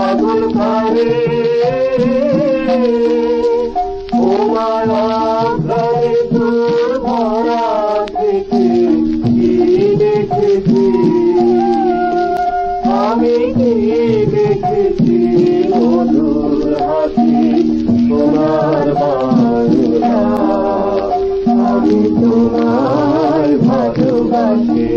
পাগল করে তোমার অগ্রে তোর ভরা দেখে কি দেখেছি? আমি কি দেখেছি মধুর হাসি? তোমার বাংলা আমি তোমার ভালোবাসি।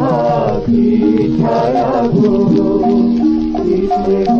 Krishna, Krishna Guru, Krishna